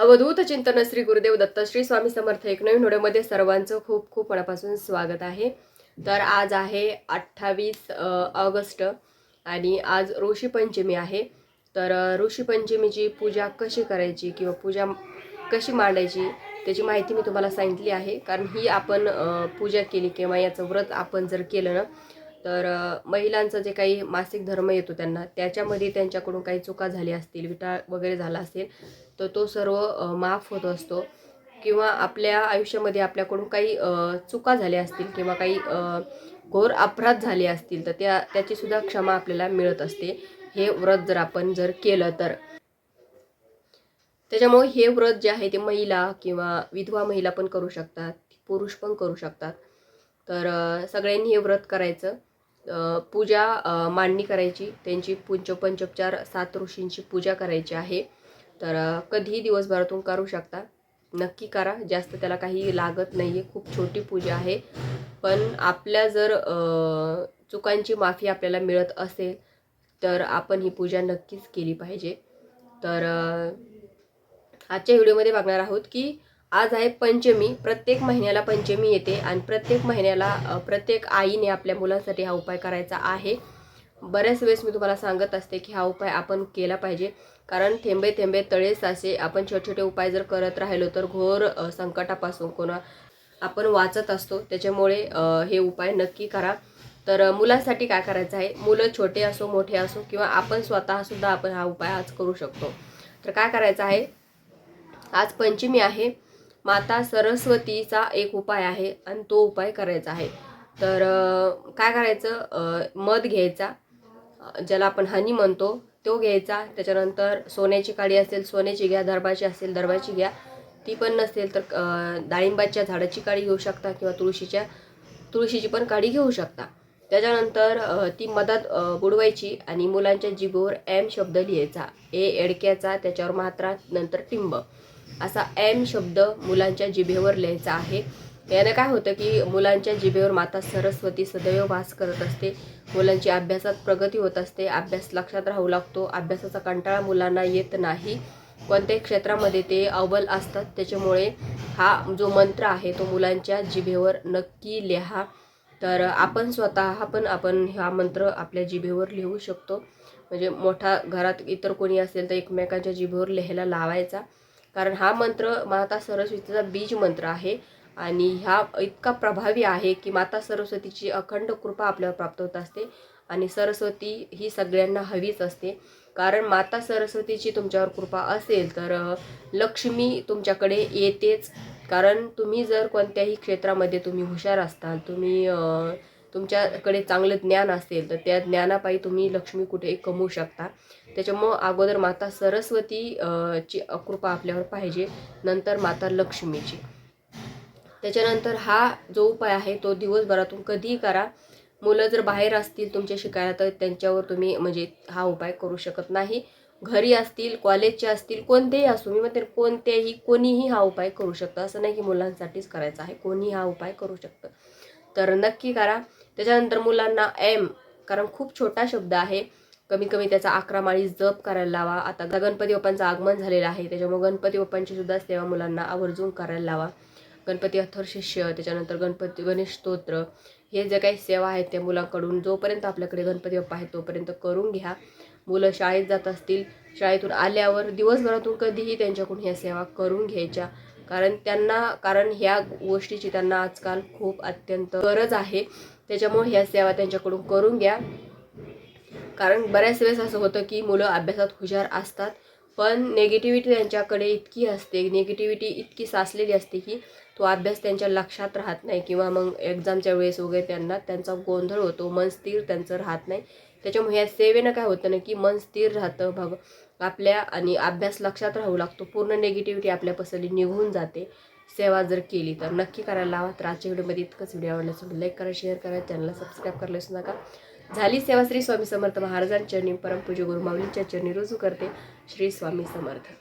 अवधूत चिंतन श्री गुरुदेव दत्त श्री स्वामी समर्थ एक नवीन व्हिडिओमध्ये सर्वांचं खूप खूप मनापासून स्वागत आहे. तर आज आहे अठ्ठावीस ऑगस्ट आणि आज ऋषी पंचमी आहे. तर अ, ऋषी पंचमीची पूजा कशी करायची किंवा पूजा कशी मांडायची त्याची माहिती मी तुम्हाला सांगितली आहे. कारण ही आपण पूजा केली किंवा याचं व्रत आपण जर केलं ना तर महिलांचं जे काही मासिक धर्म येतो त्यांना त्याच्यामध्ये त्यांच्याकडून काही चुका झाल्या असतील विटाळ वगैरे झाला असेल तर तो सर्व माफ होत असतो. किंवा आपल्या आयुष्यामध्ये आपल्याकडून काही चुका झाल्या असतील किंवा काही घोर अपराध झाले असतील तर त्या त्याचीसुद्धा क्षमा आपल्याला मिळत असते. हे व्रत जर आपण जर केलं तर. त्याच्यामुळे हे व्रत जे आहे ते महिला किंवा विधवा महिला पण करू शकतात पुरुष पण करू शकतात. तर सगळ्यांनी हे व्रत करायचं. पूजा मांडणी करायची. त्यांची पंच पंचोपचार सात ऋषींची पूजा करायची आहे. तर कधीही दिवसभरातून करू शकता. नक्की करा. जास्त त्याला काही लागत नाही आहे खूप छोटी पूजा आहे. पण आपल्या जर चुकांची माफी आपल्याला मिळत असेल तर आपण ही पूजा नक्कीच केली पाहिजे. तर आजच्या व्हिडिओमध्ये बघणार आहोत की आज आहे पंचमी. प्रत्येक महिन्याला पंचमी येते आणि प्रत्येक महिन्याला प्रत्येक आईने आपल्या मुलांसाठी हा उपाय करायचा आहे. बऱ्याच वेळेस मी तुम्हाला सांगत असते की हा उपाय आपण केला पाहिजे. कारण थेंबे थेंबे तळे साचे आपण छोटे छोटे उपाय जर करत राहिलो तर घोर संकटापासून कोणा आपण वाचत असतो. त्याच्यामुळे हे उपाय नक्की करा. तर मुलांसाठी काय करायचं आहे? मुलं छोटे असो मोठे असो किंवा आपण स्वतःसुद्धा आपण हा उपाय आज करू शकतो. तर काय करायचं आहे? आज पंचमी आहे. माता सरस्वतीचा एक उपाय आहे आणि तो उपाय करायचा आहे. तर काय करायचं? मध घ्यायचा ज्याला आपण हनी म्हणतो तो घ्यायचा. त्याच्यानंतर सोन्याची काडी असेल सोन्याची घ्या दरबाची असेल दरबाची घ्या. ती पण नसेल तर डाळिंबाच्या झाडाची काडी घेऊ शकता किंवा तुळशीच्या तुळशीची पण काडी घेऊ शकता. त्याच्यानंतर ती मधात बुडवायची आणि मुलांच्या जिभेवर एम शब्द लिहायचा. ए एडक्याचा त्याच्यावर मात्रा नंतर टिंब. असा एम शब्द मुलांच्या जिभेवर लिहायचा आहे. याने काय होतं की मुलांच्या जिभेवर माता सरस्वती सदैव वास करत असते. मुलांची अभ्यासात प्रगती होत असते. अभ्यास लक्षात राहू लागतो. अभ्यासाचा कंटाळा मुलांना येत नाही. कोणत्याही क्षेत्रामध्ये ते अव्वल असतात. त्याच्यामुळे हा जो मंत्र आहे तो मुलांच्या जिभेवर नक्की लिहा. तर आपण स्वतः पण आपण हा मंत्र आपल्या जिभेवर लिहू शकतो. म्हणजे मोठा घरात इतर कोणी असेल तर एकमेकांच्या जिभेवर लिहायला लावायचा. कारण हा मंत्र माता सरस्वतीचा बीज मंत्र आहे आणि ह्या इतका प्रभावी आहे की माता सरस्वतीची अखंड कृपा आपल्यावर प्राप्त होत असते आणि सरस्वती ही सगळ्यांना हवीच असते. कारण माता सरस्वतीची तुमच्यावर कृपा असेल तर लक्ष्मी तुमच्याकडे येतेच. कारण तुम्ही जर कोणत्याही क्षेत्रामध्ये तुम्ही हुशार असताल तुम्ही तुमच्याकडे चांगलं ज्ञान असेल तर त्या ज्ञानापायी तुम्ही लक्ष्मी कुठेही कमवू शकता. त्याच्यामुळं अगोदर माता सरस्वती ची कृपा आपल्यावर पाहिजे नंतर माता लक्ष्मीची. त्याच्यानंतर हा जो उपाय आहे तो दिवसभरातून कधीही करा. मुलं जर बाहेर असतील तुमच्या शिकायला तर त्यांच्यावर तुम्ही म्हणजे हा उपाय करू शकत नाही. घरी असतील कॉलेजचे असतील कोणतेही असो मी म्हणते कोणतेही कोणीही हा उपाय करू शकतं. असं नाही की मुलांसाठीच करायचा आहे कोणीही हा उपाय करू शकतं. तर नक्की करा. त्याच्यानंतर मुलांना एम कारण खूप छोटा शब्द आहे. कमी कमी त्याचा अकरा माळी जप करायला लावा. आता गणपती बाप्पांचं आगमन झालेलं आहे. त्याच्यामुळे गणपती बाप्पांची सुद्धा सेवा मुलांना आवर्जून करायला लावा. गणपती अथर शिष्य त्याच्यानंतर गणपती गणेश स्तोत्र हे जे काही सेवा आहेत त्या मुलांकडून जोपर्यंत आपल्याकडे गणपती बाप्पा आहेत तोपर्यंत करून घ्या. मुलं शाळेत जात असतील शाळेतून आल्यावर दिवसभरातून कधीही त्यांच्याकडून ह्या सेवा करून घ्यायच्या. कारण त्यांना कारण ह्या गोष्टीची त्यांना आजकाल खूप अत्यंत गरज आहे. त्याच्यामुळे ह्या सेवा त्यांच्याकडून करून घ्या. कारण बऱ्याच वेळेस असं होतं की मुलं अभ्यासात हुशार असतात पण नेगेटिव्हिटी त्यांच्याकडे इतकी असते निगेटिव्हिटी इतकी साचलेली असते की तो अभ्यास त्यांच्या लक्षात राहत नाही किंवा मग एक्झामच्या वेळेस वगैरे त्यांना त्यांचा गोंधळ होतो मन स्थिर त्यांचं राहत नाही. त्याच्यामुळे ह्या सेवेनं काय होतं ना की मन स्थिर राहतं भग आपल्या आणि अभ्यास लक्षात राहू लागतो. पूर्ण निगेटिव्हिटी आपल्या पसली निघून जाते. सेवा जर केली तर नक्की करायला लावा. तर आजच्या व्हिडिओमध्ये इतकंच. व्हिडिओ आवडल्यास लाईक करा शेअर करा चॅनलला सबस्क्राईब करायला विसरू नका. झाली सेवा श्री स्वामी समर्थ महाराजांच्या चरणी. परमपूज्य गुरुमाऊलींच्या चरणी रुजू करते. श्री स्वामी समर्थ.